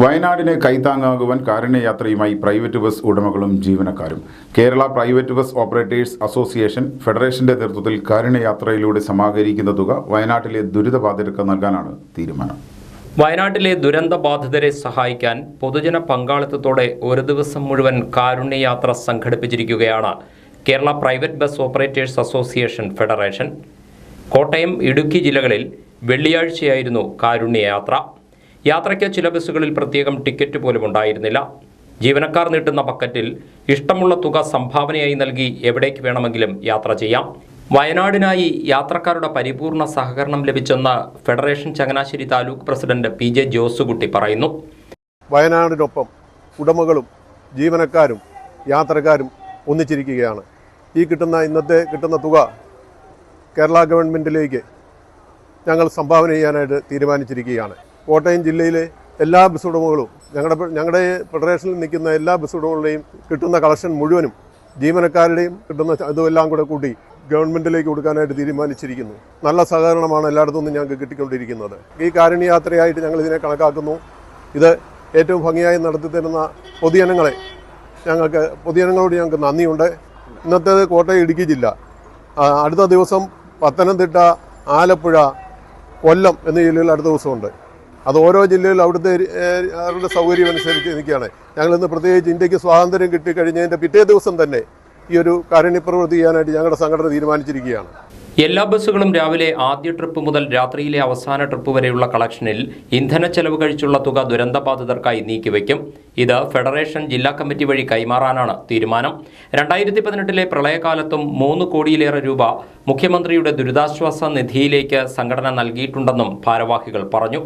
വയനാടിന് കൈത്താങ്ങാകുവാൻ കാരുണ്യയാത്രയുമായി private bus ഉടമകളും ജീവനക്കാരും. Kerala private bus operators association ഫെഡറേഷന്റെ നേതൃത്വത്തിൽ കാരുണ്യയാത്രയിലൂടെ സമാഹരിക്കുന്ന തുക വയനാട്ടിലെ ദുരിതബാധിതർക്ക് നൽകാനാണ് തീരുമാനം. വയനാട്ടിലെ ദുരന്ത ബാധിതരെ സഹായിക്കാൻ പൊതുജന പങ്കാളിത്തത്തോടെ ഒരു ദിവസം മുഴുവൻ കാരുണ്യയാത്ര സംഘടിപ്പിച്ചിരിക്കുകയാണ് Kerala private bus operators association federation. Kottayam Idukki ജില്ലകളിൽ വെള്ളിയാഴ്ചയായിരുന്നു കാരുണ്യയാത്ര. യാത്രയ്ക്ക് ചില ബസ്സുകളിൽ പ്രത്യേകം ടിക്കറ്റ് പോലും ഉണ്ടായിരുന്നില്ല. ജീവനക്കാർ നീട്ടുന്ന ബക്കറ്റിൽ ഇഷ്ടമുള്ള തുക സംഭാവനയായി നൽകി എവിടേക്ക് വേണമെങ്കിലും യാത്ര ചെയ്യാം. വയനാടിനായി യാത്രക്കാരുടെ പരിപൂർണ സഹകരണം ലഭിച്ചെന്ന് federation Changanassery taluk president P J Josekutty പറയുന്നു. വയനാടിനൊപ്പം ഉടമകളും ജീവനക്കാരും യാത്രക്കാരും ഒന്നിച്ചിരിക്കുകയാണ്. ഈ കിട്ടുന്ന ഇന്നത്തെ കിട്ടുന്ന തുക കേരള ഗവൺമെന്റിലേക്ക് ഞങ്ങൾ സംഭാവന ചെയ്യാനായിട്ട് തീരുമാനിച്ചിരിക്കുകയാണ്. കോട്ടയം ജില്ലയിലെ എല്ലാ ബസ് ഉടമകളും ഞങ്ങളുടെ ഞങ്ങളുടെ ഫെഡറേഷനിൽ നിൽക്കുന്ന എല്ലാ ബസ് ഉടമകളുടെയും കിട്ടുന്ന കളക്ഷൻ മുഴുവനും ജീവനക്കാരുടെയും കിട്ടുന്ന ഇതുമെല്ലാം കൂടെ കൂട്ടി ഗവൺമെന്റിലേക്ക് കൊടുക്കാനായിട്ട് തീരുമാനിച്ചിരിക്കുന്നു. നല്ല സഹകരണമാണ് എല്ലായിടത്തു നിന്നും ഞങ്ങൾക്ക് കിട്ടിക്കൊണ്ടിരിക്കുന്നത്. ഈ കാരുണ്യയാത്രയായിട്ട് ഞങ്ങൾ ഇതിനെ കണക്കാക്കുന്നു. ഇത് ഏറ്റവും ഭംഗിയായി നടത്തി തരുന്ന പൊതുജനങ്ങളെ ഞങ്ങൾക്ക് പൊതുജനങ്ങളോട് ഞങ്ങൾക്ക് നന്ദിയുണ്ട്. ഇന്നത്തെ കോട്ടയം ഇടുക്കി ജില്ല അടുത്ത ദിവസം പത്തനംതിട്ട ആലപ്പുഴ കൊല്ലം എന്നീ ജില്ലകളിൽ അടുത്ത ദിവസമുണ്ട്. അത് ഓരോ ജില്ലയിലും അവിടുത്തെ അവരുടെ സൗകര്യം അനുസരിച്ച് നിൽക്കുകയാണ്. ഞങ്ങളിന്ന് പ്രത്യേകിച്ച് ഇന്ത്യയ്ക്ക് സ്വാതന്ത്ര്യം കിട്ടിക്കഴിഞ്ഞതിന്റെ പിറ്റേ ദിവസം തന്നെ ഈ ഒരു കാരുണ്യപ്രവൃത്തി ചെയ്യാനായിട്ട് ഞങ്ങളുടെ സംഘടന തീരുമാനിച്ചിരിക്കുകയാണ്. എല്ലാ ബസ്സുകളും രാവിലെ ആദ്യ ട്രിപ്പ് മുതൽ രാത്രിയിലെ അവസാന ട്രിപ്പ് വരെയുള്ള കളക്ഷനിൽ ഇന്ധന ചെലവ് കഴിച്ചുള്ള തുക ദുരന്തബാധിതർക്കായി നീക്കിവെക്കും. ഇത് ഫെഡറേഷൻ ജില്ലാ കമ്മിറ്റി വഴി കൈമാറാനാണ് തീരുമാനം. രണ്ടായിരത്തി പതിനെട്ടിലെ പ്രളയകാലത്തും മൂന്ന് കോടിയിലേറെ രൂപ മുഖ്യമന്ത്രിയുടെ ദുരിതാശ്വാസ നിധിയിലേക്ക് സംഘടന നൽകിയിട്ടുണ്ടെന്നും ഭാരവാഹികൾ പറഞ്ഞു.